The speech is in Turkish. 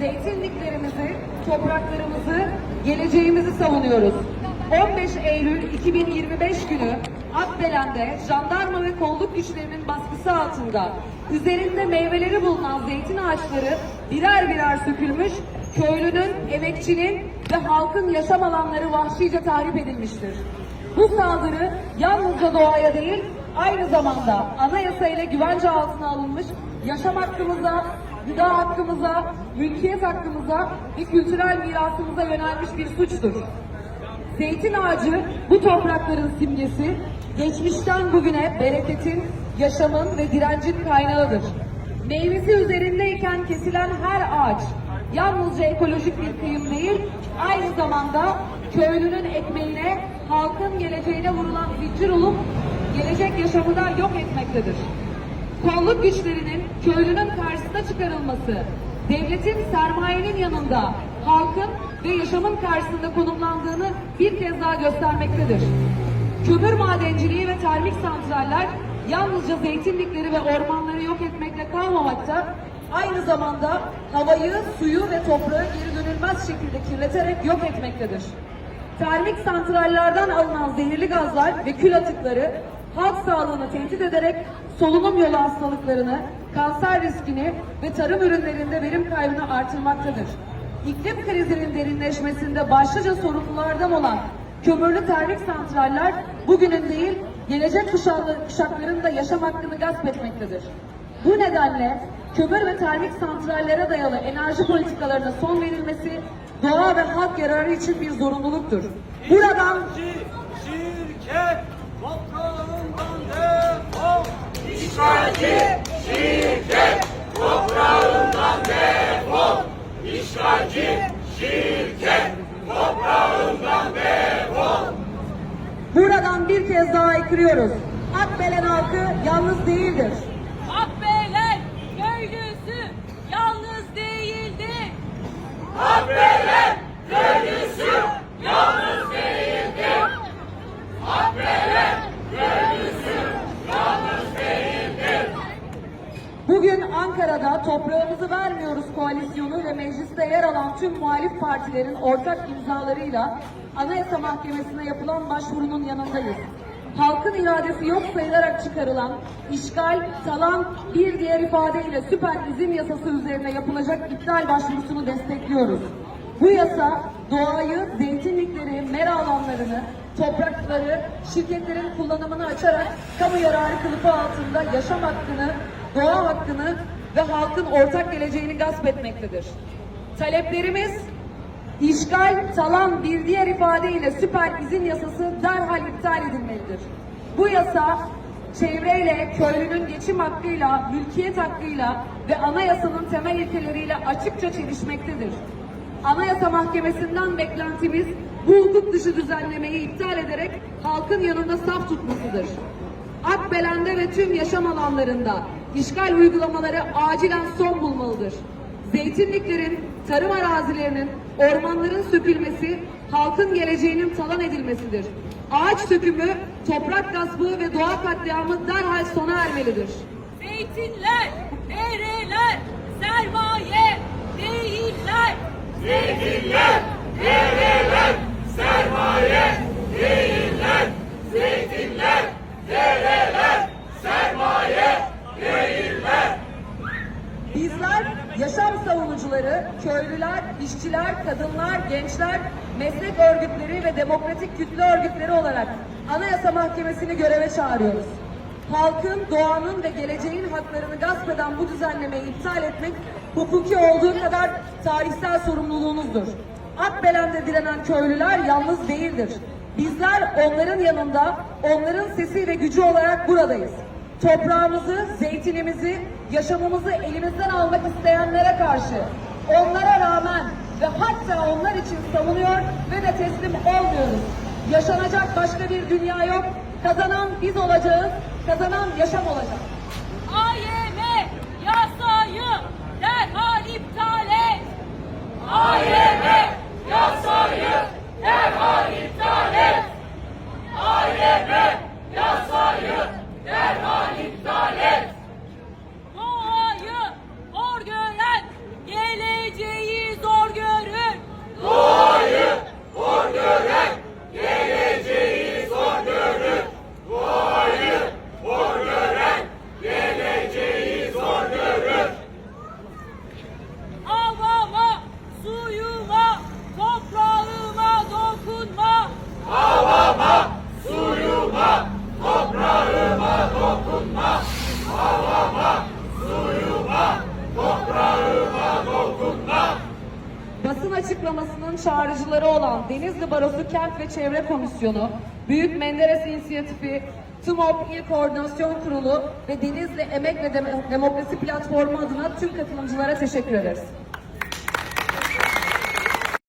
zeytinliklerimizi, topraklarımızı, geleceğimizi savunuyoruz. 15 Eylül 2025 günü Akbelen'de jandarma ve kolluk güçlerinin baskısı altında üzerinde meyveleri bulunan zeytin ağaçları birer birer sökülmüş, köylünün, emekçinin ve halkın yaşam alanları vahşice tahrip edilmiştir. Bu saldırı yalnızca doğaya değil, aynı zamanda anayasayla güvence altına alınmış yaşam hakkımıza, gıda hakkımıza, mülkiyet hakkımıza ve kültürel mirasımıza yönelmiş bir suçtur. Zeytin ağacı bu toprakların simgesi, geçmişten bugüne bereketin, yaşamın ve direncin kaynağıdır. Meyvesi üzerindeyken kesilen her ağaç yalnızca ekolojik bir kıyım değil, aynı zamanda köylünün ekmeğine, halkın geleceğine vurulan zincir olup gelecek yaşamı da yok etmektedir. Kolluk güçlerinin köylünün karşısına çıkarılması, devletin sermayenin yanında halkın ve yaşamın karşısında konumlandığını bir kez daha göstermektedir. Kömür madenciliği ve termik santraller yalnızca zeytinlikleri ve ormanları yok etmekle kalmamakta, aynı zamanda havayı, suyu ve toprağı geri dönülmez şekilde kirleterek yok etmektedir. Termik santrallerden alınan zehirli gazlar ve kül atıkları halk sağlığını tehdit ederek solunum yolu hastalıklarını, kanser riskini ve tarım ürünlerinde verim kaybını artırmaktadır. İklim krizinin derinleşmesinde başlıca sorumlulardan olan kömürlü termik santraller bugünün değil, gelecek kuşakların da yaşam hakkını gasp etmektedir. Bu nedenle kömür ve termik santrallere dayalı enerji politikalarına son verilmesi doğa ve halk yararı için bir zorunluluktur. Buradan Şi- Şirket. İşgalci şirket toprağından defol. İşgalci şirket toprağından defol. buradan bir kez daha ekliyoruz. Akbelen halkı yalnız değildir. Akbelen köylüsü yalnız değildir. Akbelen köylüsü yalnız değildir. Akbelen köylüsü yalnız değildir. Bugün Ankara'da toprağımızı vermiyoruz koalisyonu ve mecliste yer alan tüm muhalif partilerin ortak imzalarıyla Anayasa Mahkemesi'ne yapılan başvurunun yanındayız. Halkın iradesi yok sayılarak çıkarılan, işgal, talan, bir diğer ifadeyle süper izin yasası üzerine yapılacak iptal başvurusunu destekliyoruz. Bu yasa doğayı, zeytinlikleri, mera alanlarını, toprakları, şirketlerin kullanımını açarak kamu yararı kılıfı altında yaşam hakkını, doğa hakkını ve halkın ortak geleceğini gasp etmektedir. Taleplerimiz işgal, talan bir diğer ifadeyle süper izin yasası derhal iptal edilmelidir. Bu yasa çevreyle, köylünün geçim hakkıyla, mülkiyet hakkıyla ve anayasanın temel ilkeleriyle açıkça çelişmektedir. Anayasa Mahkemesi'nden beklentimiz bu hukuk dışı düzenlemeyi iptal ederek halkın yanında saf tutmasıdır. Akbelen'de ve tüm yaşam alanlarında işgal uygulamaları acilen son bulmalıdır. Zeytinliklerin, tarım arazilerinin, ormanların sökülmesi, halkın geleceğinin talan edilmesidir. Ağaç sökümü, toprak gaspı ve doğa katliamı derhal sona ermelidir. Zeytinler, dereler, sermaye değiller. Zeytinler, dereler, sermaye değiller. Zeytinler, dereler, sermaye değiller. Bizler yaşam savunucuları, köylüler, işçiler, kadınlar, gençler, meslek örgütleri ve demokratik kütle örgütleri olarak Anayasa Mahkemesi'ni göreve çağırıyoruz. Halkın, doğanın ve geleceğin haklarını gasp eden bu düzenlemeyi iptal etmek hukuki olduğu kadar tarihsel sorumluluğunuzdur. Akbelen'de direnen köylüler yalnız değildir. Bizler onların yanında, onların sesi ve gücü olarak buradayız toprağımızı, zeytinimizi, yaşamımızı elimizden almak isteyenlere karşı onlara rağmen ve hatta onlar için savunuyor ve de teslim olmuyoruz. Yaşanacak başka bir dünya yok. Kazanan biz olacağız. Kazanan yaşam olacak. AYM yasayı derhal iptal et. AYM yasayı derhal iptal et. havama, suyuma, toprağıma dokunma. Basın açıklamasının çağrıcıları olan Denizli Barosu Kent ve Çevre Komisyonu, Büyük Menderes İnisiyatifi, TUMOP İl Koordinasyon Kurulu ve Denizli Emek ve Demokrasi Platformu adına tüm katılımcılara teşekkür ederiz.